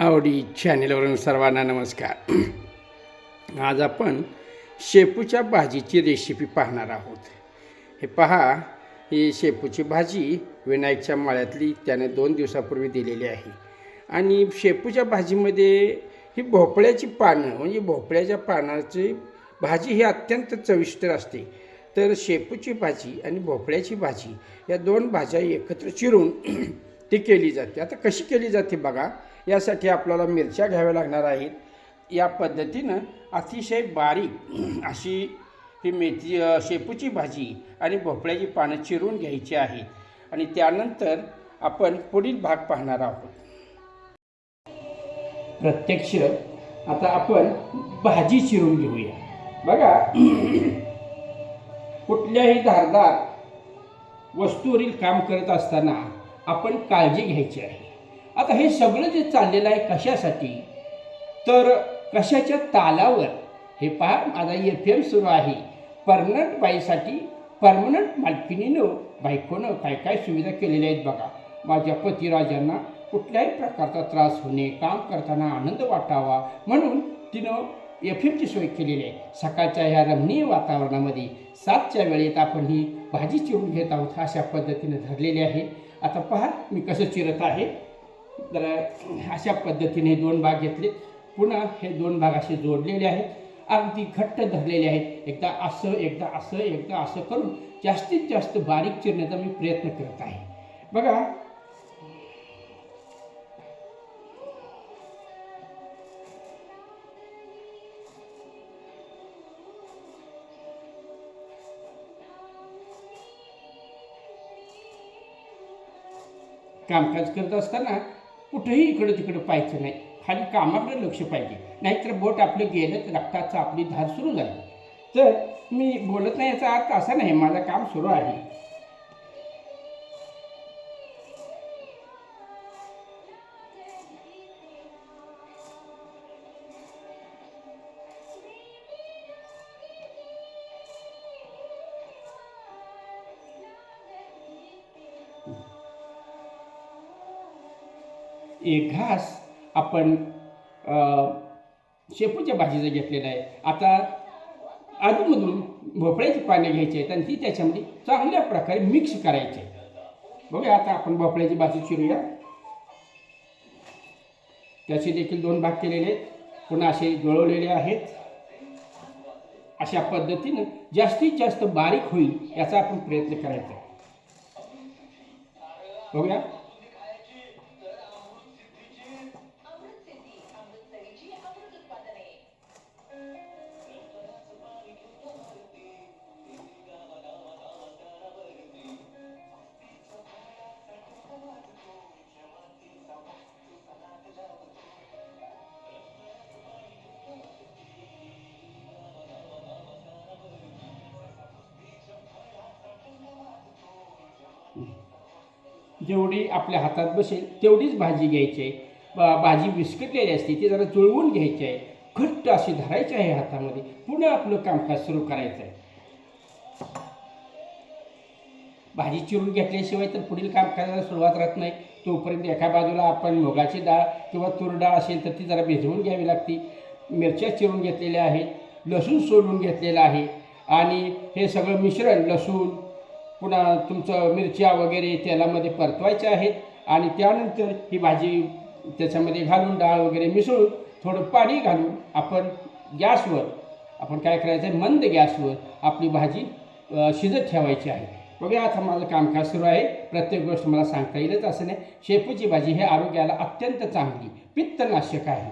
आवडी चॅनेलवरून सर्वांना नमस्कार. आज आपण शेपूच्या भाजीची रेसिपी पाहणार आहोत. हे पहा ही शेपूची भाजी विनायकच्या माळ्यातली त्याने दोन दिवसापूर्वी दिलेली आहे. आणि शेपूच्या भाजीमध्ये ही भोपळ्याची पानं म्हणजे भोपळ्याच्या पानाची भाजी ही अत्यंत चविष्ट असते. तर शेपूची भाजी आणि भोपळ्याची भाजी या दोन भाज्या एकत्र चिरून ती केली जाते. आता कशी केली जाते बघा. यासाठी आपल्याला मिरच्या घ्याव्या लागणार आहेत. या पद्धतीनं अतिशय बारीक अशी ही मेथी शेपूची भाजी आणि भोपळ्याची पानं चिरून घ्यायची आहेत. आणि त्यानंतर आपण पुढील भाग पाहणार आहोत. प्रत्यक्ष आता आपण भाजी चिरून घेऊया. बघा कुठल्याही धारदार वस्तूवरील काम करत असताना आपण काळजी घ्यायची आहे. आता हे सगळं जे चाललेलं आहे कशासाठी? तर कशाच्या तालावर? हे पहा माझा एफ एम सुरू आहे. परमनंट बाईसाठी परमनंट मालकिनीनं बायकोनं काय काय सुविधा केलेल्या आहेत बघा. माझ्या पतिराजांना कुठल्याही प्रकारचा त्रास होणे काम करताना आनंद वाटावा म्हणून तिनं एफ एमची सोय केलेली आहे. सकाळच्या ह्या रमणीय वातावरणामध्ये सातच्या वेळेत आपण ही भाजी चिरून घेत आहोत अशा पद्धतीनं धरलेली आहे. आता पहा मी कसं चिरत आहे. तर अशा पद्धतीने दोन भाग घेतले. पुन्हा हे दोन भाग असे जोडलेले आहेत. अगदी घट्ट धरलेले आहेत. एकदा असं एकदा असं एकदा असं करून जास्तीत जास्त बारीक चिरण्याचा मी प्रयत्न करत आहे. बघा. कामकाज करत असताना कुठंही इकडं तिकडं पाहायचं नाही. खाली कामाकडे लक्ष पाहिजे. नाहीतर बोट आपलं गेलं तर रक्ताचं आपली धार सुरू झाली. तर मी बोलत नाही याचा अर्थ असा नाही. माझं काम सुरू आहे. एक घास आपण शेपूच्या भाजीचं घेतलेलं आहे. आता अधूनमधून भोपळ्याची पाने घ्यायची आहेत आणि ती त्याच्यामध्ये चांगल्या प्रकारे मिक्स करायचे बघूया आता आपण भोपळ्याची भाजी चिरूया. त्याचे देखील दोन भाग केलेले आहेत. पुन्हा असे जुळवलेले आहेत. अशा पद्धतीनं जास्तीत जास्त बारीक होईल याचा आपण प्रयत्न करायचा आहे. बघूया. जेवढी आपल्या हातात बसेल तेवढीच भाजी घ्यायची आहे. बा- भाजी विस्कटलेली असते ती जरा जुळवून घ्यायची आहे. घट्ट अशी धरायची आहे हातामध्ये. पुन्हा आपलं कामकाज सुरू करायचं आहे. भाजी चिरून घेतल्याशिवाय तर पुढील काम करायला सुरुवात राहत नाही. तोपर्यंत एका बाजूला आपण मुगाची डाळ किंवा तूर डाळ असेल तर ती जरा भिजवून घ्यावी लागते. मिरच्या चिरून घेतलेल्या आहेत लसूण सोलून घेतलेलं आहे. आणि हे सगळं मिश्रण लसूण पुन्हा तुमचं मिरच्या वगैरे तेलामध्ये परतवायचे आहेत. आणि त्यानंतर ही भाजी त्याच्यामध्ये घालून डाळ वगैरे मिसळून थोडं पाणी घालून आपण गॅसवर आपण काय करायचं आहे मंद गॅसवर आपली भाजी शिजत ठेवायची आहे. बघूया आता माझं कामकाज सुरू आहे. प्रत्येक गोष्ट मला सांगता येईलच असं नाही. शेपूची भाजी हे आरोग्याला अत्यंत चांगली पित्तनाशक आहे.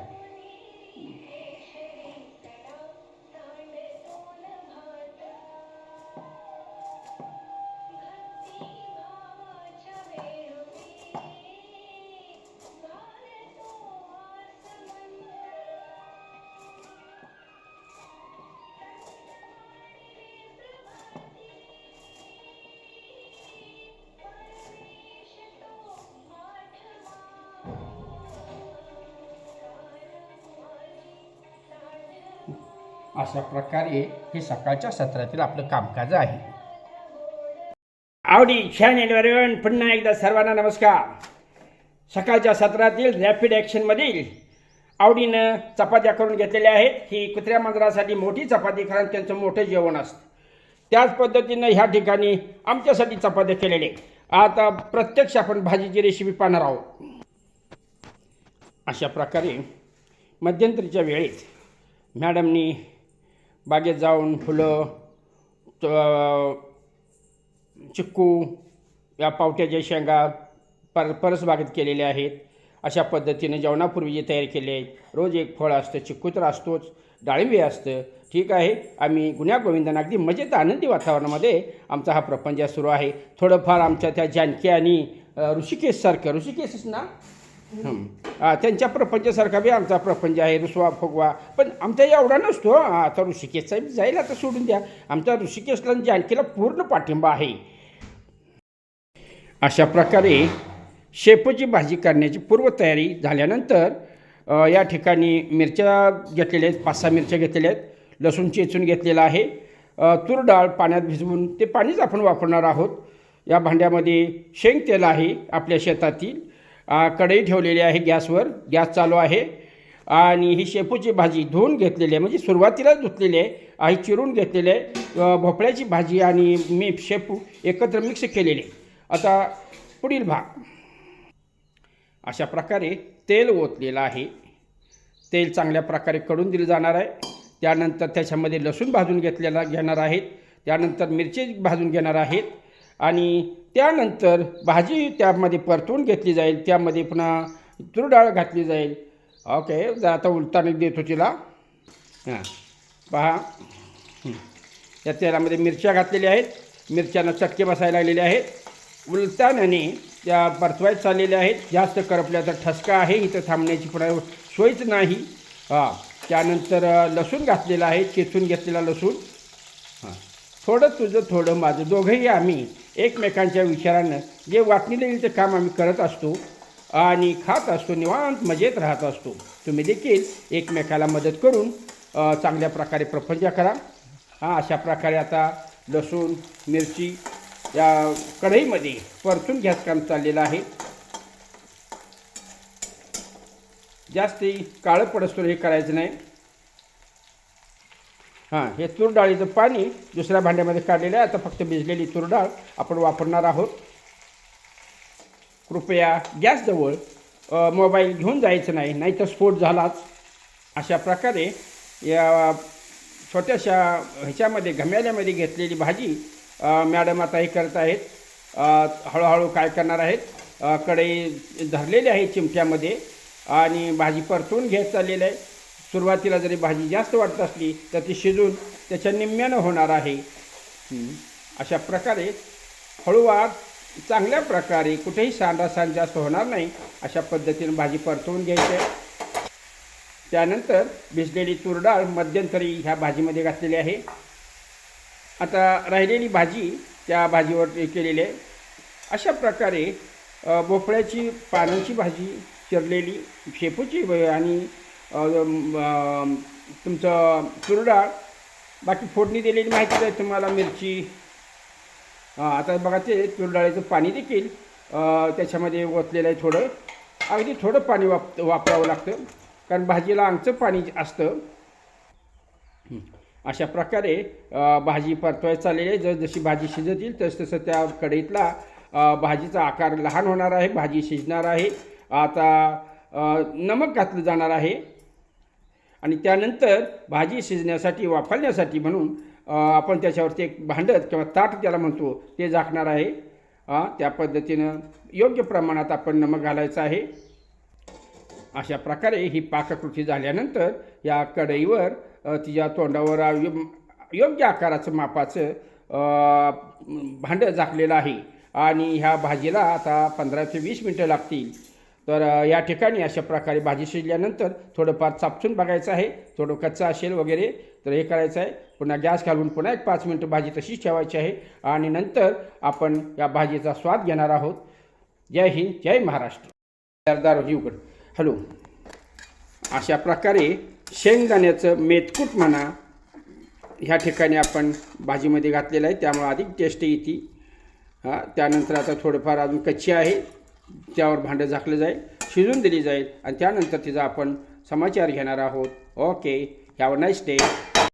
अशा प्रकारे हे सकाळच्या सत्रातील आपलं कामकाज आहे. आवडी छान येऊन पुन्हा एकदा सर्वांना नमस्कार. सकाळच्या सत्रातील रॅपिड ॲक्शनमधील आवडीनं चपात्या करून घेतलेल्या आहेत. ही कुत्र्या मांजरासाठी मोठी चपाती कारण त्यांचं मोठं जेवण असतं. त्याच पद्धतीनं ह्या ठिकाणी आमच्यासाठी चपात्या केलेले आता प्रत्यक्ष आपण भाजीची रेसिपी पाहणार आहोत. अशा प्रकारे मध्यंतरीच्या वेळेत मॅडमनी बागेत जाऊन फुलं त- चिक्कू या पावट्याच्या शेंगा पर परसबागेत केलेल्या आहेत. अशा पद्धतीने जेवणापूर्वी जे तयार केले आहेत रोज एक फळ असतं चिक्कू तर असतोच डाळिंबी असतं. ठीक आहे आम्ही गुन्ह्या गोविंदांना अगदी मजेत आनंदी वातावरणामध्ये आमचा हा प्रपंच सुरू आहे. थोडंफार आमच्या त्या जानकी आणि ऋषिकेशसारखं ऋषिकेशच ना? त्यांच्या प्रपंचासारखा बी आमचा प्रपंच आहे रुसवा फुगवा. पण आमचा एवढा नसतो. आता ऋषिकेश साहेब जाईल आता सोडून द्या. आमच्या ऋषिकेशला जानकीला पूर्ण पाठिंबा आहे. अशा प्रकारे शेपूची भाजी करण्याची पूर्वतयारी झाल्यानंतर या ठिकाणी मिरच्या घेतलेल्या आहेत पाच सहा मिरच्या घेतलेल्या आहेत. लसूण चेचून घेतलेला आहे. तूर डाळ पाण्यात भिजवून ते पाणीच आपण वापरणार आहोत. या भांड्यामध्ये शेंग तेल आहे आपल्या शेतातील. कढई ठेवलेली आहे गॅसवर. गॅस चालू आहे. आणि ही शेपूची भाजी धुवून घेतलेली आहे. म्हणजे सुरुवातीलाच धुतलेली आहे. आणि चिरून घेतलेली आहे. भोपळ्याची भाजी आणि मी शेपू एकत्र मिक्स केलेले आता पुढील भाग. अशा प्रकारे तेल ओतलेलं आहे. तेल चांगल्या प्रकारे कडून दिलं जाणार आहे. त्यानंतर त्याच्यामध्ये लसूण भाजून घेतलेला घेणार आहेत. त्यानंतर मिरची भाजून घेणार आहेत. आणि त्यानंतर भाजी त्यामध्ये परतून घेतली जाईल. त्यामध्ये पुन्हा तूर डाळ घातली जाईल. ओके जर आता उलटाने देतो तिला. हां पहा. त्या या तेलामध्ये मिरच्या घातलेल्या आहेत. मिरच्यांना चटके बसायला लागलेले आहेत. उलटाण्याने त्या परतवायत चाललेल्या आहेत. जास्त करपल्या तर ठसका आहे. इथं थांबण्याची पुन्हा सोयच नाही. हां त्यानंतर लसूण घातलेला आहे. चेचून घेतलेला लसूण. हां. थोडं तुझं थोडं माझं. दोघंही आम्ही एकमेकांच्या विचारानं जे वाटणी येईल ते काम आम्ही करत असतो आणि खात असतो निवांत मजेत राहत असतो. तुम्ही देखील एकमेकाला मदत करून चांगल्या प्रकारे प्रपंच करा. हां अशा प्रकारे आता लसूण मिरची या कढईमध्ये परतून घ्यास काम चाललेलं आहे. जास्त काळं पडसतो हे करायचं नाही. हां हे तूर डाळीचं पाणी दुसऱ्या भांड्यामध्ये काढलेलं आहे. आता फक्त भिजलेली तूर डाळ आपण वापरणार आहोत. कृपया गॅसजवळ मोबाईल घेऊन जायचं नाही नाहीतर स्फोट झालाच. अशा प्रकारे या छोट्याशा ह्याच्यामध्ये घम्याल्यामध्ये घेतलेली भाजी मॅडम आता हे करत आहेत. हळूहळू काय करणार आहेत? कढई धरलेली आहे चिमट्यामध्ये आणि भाजी परतून घेत चाललेलं आहे. सुरुवातीला जरी भाजी जास्त वाटत असली तर ती शिजून त्याच्या निम्म्यानं होणार आहे. अशा प्रकारे हळूवार चांगल्या प्रकारे कुठेही सांडासांड जास्त होणार नाही अशा पद्धतीनं भाजी परतवून घ्यायची आहे. त्यानंतर भिजलेली तूर डाळ मध्यंतरी ह्या भाजीमध्ये घातलेली आहे. आता राहिलेली भाजी त्या भाजीवर केलेली आहे. अशा प्रकारे भोपळ्याची पानांची भाजी चिरलेली शेपूची आणि तुमचं तुरडाळ बाकी फोडणी दिलेली माहितीच आहे तुम्हाला मिरची. आता बघा ते तुरडाळीचं पाणी देखील त्याच्यामध्ये ओतलेलं आहे थोडं. अगदी थोडं पाणी वाप वापरावं लागतं कारण भाजीला आमचं पाणी असतं. अशा प्रकारे भाजी परतवायला चाललेली आहे. जस जशी भाजी शिजतील येईल तस तसं त्या कढईतला भाजीचा आकार लहान होणार आहे भाजी शिजणार आहे. आता नमक घातलं जाणार आहे. आणि त्यानंतर भाजी शिजण्यासाठी वाफाळण्यासाठी म्हणून आपण त्याच्यावरती एक भांडत किंवा ताट त्याला म्हणतो ते झाकणार आहे. त्या पद्धतीनं योग्य प्रमाणात आपण नमक घालायचं आहे. अशा प्रकारे ही पाककृती झाल्यानंतर या कढईवर तिच्या तोंडावर योग्य आकाराचं मापाचं भांडं झाकलेलं आहे. आणि ह्या भाजीला आता पंधरा ते वीस मिनटं लागतील. तर या ठिकाणी अशा प्रकारे भाजी शिजल्यानंतर थोडंफार चापसून बघायचं आहे. थोडं कच्चा असेल वगैरे तर हे करायचं आहे. पुन्हा गॅस घालून पुन्हा एक पाच मिनटं भाजी तशीच ठेवायची आहे आणि नंतर आपण या भाजीचा स्वाद घेणार आहोत. जय हिंद जय महाराष्ट्र. सरदार उघड. हॅलो. अशा प्रकारे शेंगदाण्याचं मेतकूट म्हणा ह्या ठिकाणी आपण भाजीमध्ये घातलेलं आहे. त्यामुळे अधिक टेस्ट येते. हां त्यानंतर आता थोडंफार अजून कच्ची आहे. त्यावर भांडं झाकलं जाईल शिजून दिली जाईल आणि त्यानंतर तिचा आपण समाचार घेणार आहोत. Okay have nice day